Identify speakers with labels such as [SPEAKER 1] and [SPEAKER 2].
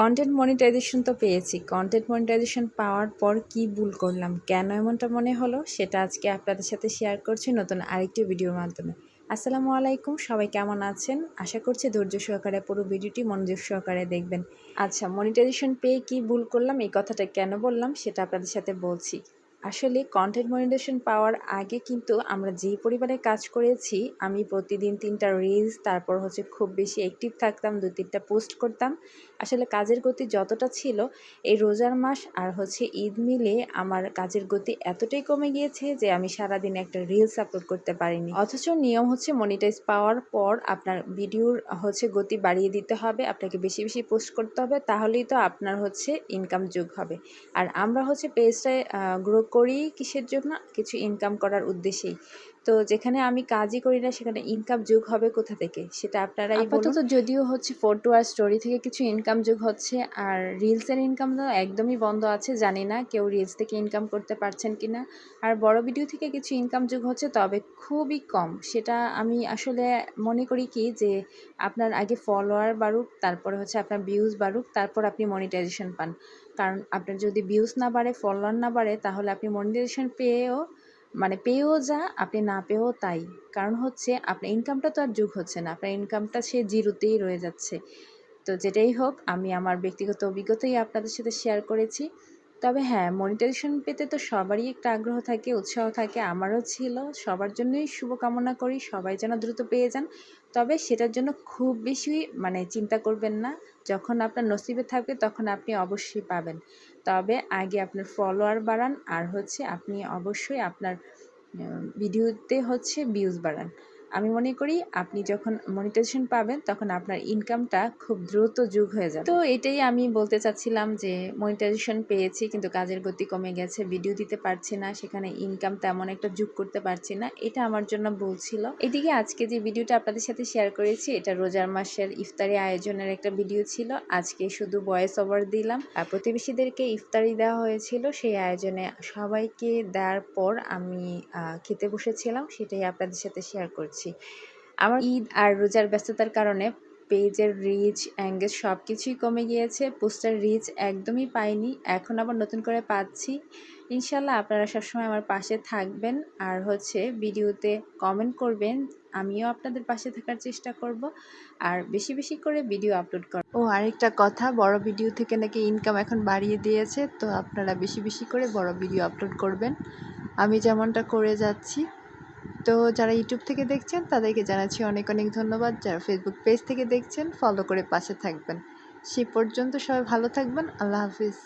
[SPEAKER 1] Content monetization তো পেয়েছি। Content monetization পাওয়ার পর কি ভুল করলাম? কেন এমনটা মনে হলো? সেটা আজকে আপনাদের সাথে শেয়ার করছি নতুন আরেকটি ভিডিওর মাধ্যমে। আসসালামু আলাইকুম, সবাই কেমন আছেন? আশা করছি ধৈর্য সহকারে পুরো ভিডিওটি মনোযোগ সহকারে দেখবেন। আচ্ছা মনিটাইজেশন পেয়ে কি ভুল করলাম? এই কথাটা কেন বললাম? সেটা আপনাদের সাথে বলছি। আসলে কন্টেন্ট মনিটেশন পাওয়ার আগে কিন্তু আমরা যেই পরিবারে কাজ করেছি, আমি প্রতিদিন তিনটা রিলস তারপর হচ্ছে খুব বেশি অ্যাক্টিভ থাকতাম দু তিনটা পোস্ট করতাম। আসলে কাজের গতি যতটা ছিল, এই রোজার মাস আর হচ্ছে ঈদ মিলে আমার কাজের গতি এতটাই কমে গিয়েছে যে আমি সারাদিন একটা রিলস আপলোড করতে পারিনি। অথচ নিয়ম হচ্ছে মনিটাইজ পাওয়ার পর আপনার ভিডিওর হচ্ছে গতি বাড়িয়ে দিতে হবে, আপনাকে বেশি বেশি পোস্ট করতে হবে, তাহলেই তো আপনার হচ্ছে ইনকাম যোগ হবে। আর আমরা হচ্ছে পেজটায় গ্রো করি কিসের জন্য? কিছু ইনকাম করার উদ্দেশ্যেই। তো যেখানে আমি কাজই করি না, সেখানে ইনকাম যোগ হবে কোথা থেকে? সেটা আপনারা আপাতত যদিও হচ্ছে ফটো আর স্টোরি থেকে কিছু ইনকাম যোগ হচ্ছে, আর রিলসের ইনকাম তো একদমই বন্ধ আছে, জানি না কেউ রিলস থেকে ইনকাম করতে পারছেন কি না আর বড় ভিডিও থেকে কিছু ইনকাম যোগ হচ্ছে, তবে খুবই কম। সেটা আমি আসলে মনে করি কি যে, আপনার আগে ফলোয়ার বাড়ুক, তারপরে হচ্ছে আপনার ভিউজ বাড়ুক, তারপর আপনি মনিটাইজেশন পান। কারণ আপনার যদি ভিউজ না বাড়ে ফলোয়ার না বাড়ে, তাহলে আপনি মনিটাইজেশন পেয়েও মানে পেয়েও যা, আপনি না পেয়েও তাই। কারণ হচ্ছে আপনার ইনকামটা তো আর যুগ হচ্ছে না, আপনার ইনকামটা সে জিরোতেই রয়ে যাচ্ছে। তো যেটাই হোক, আমি আমার ব্যক্তিগত অভিজ্ঞতাই আপনাদের সাথে শেয়ার করেছি। তবে হ্যাঁ মনিটাইজেশন পেতে তো সবারই একটা আগ্রহ থাকে, উৎসাহ থাকে, আমারও ছিল। সবার জন্যই শুভকামনা করি, সবাই যেন দ্রুত পেয়ে যান। তবে সেটার জন্য খুব বেশি মানে চিন্তা করবেন না, যখন আপনার নসিবে থাকবে তখন আপনি অবশ্যই পাবেন। তবে আগে আপনার ফলোয়ার বাড়ান, আর হচ্ছে আপনি অবশ্যই আপনার ভিডিওতে হচ্ছে ভিউজ বাড়ান। আমি মনে করি আপনি যখন মনিটাইজেশন পাবেন, তখন আপনার ইনকামটা খুব দ্রুত যুগ হয়ে যাবে। তো এটাই আমি বলতে চাচ্ছিলাম যে মনিটাইজেশন পেয়েছি কিন্তু কাজের গতি কমে গেছে ভিডিও দিতে পারছি না, সেখানে ইনকাম তেমন একটা যুগ করতে পারছি না, এটা আমার জন্য বলছিল এদিকে আজকে যে ভিডিওটা আপনাদের সাথে শেয়ার করেছি, এটা রোজার মাসের ইফতারি আয়োজনের একটা ভিডিও ছিল। আজকে শুধু ভয়েস ওভার দিলাম। আর প্রতিবেশীদেরকে ইফতারি দেওয়া হয়েছিল, সেই আয়োজনে সবাইকে দেওয়ার পর আমি খেতে বসেছিলাম, সেটাই আপনাদের সাথে শেয়ার করছি। করছি। আমার ঈদ আর রোজার ব্যস্ততার কারণে পেজের রিচ অ্যাঙ্গেজ সব কিছুই কমে গিয়েছে। পোস্টার রিচ একদমই পাইনি। এখন আবার নতুন করে পাচ্ছি। ইনশাল্লাহ আপনারা সবসময় আমার পাশে থাকবেন। আর হচ্ছে ভিডিওতে কমেন্ট করবেন। আমিও আপনাদের পাশে থাকার চেষ্টা করব। আর বেশি বেশি করে ভিডিও আপলোড কর ও, আরেকটা কথা, বড় ভিডিও থেকে নাকি ইনকাম এখন বাড়িয়ে দিয়েছে। তো আপনারা বেশি বেশি করে বড় ভিডিও আপলোড করবেন। আমি যেমনটা করে যাচ্ছি। তো যারা ইউটিউব থেকে দেখছেন, তাদেরকে জানাচ্ছি অনেক অনেক ধন্যবাদ। যারা ফেসবুক পেজ থেকে দেখছেন ফলো করে পাশে থাকবেন। সে পর্যন্ত সবাই ভালো থাকবেন। আল্লাহ হাফিজ।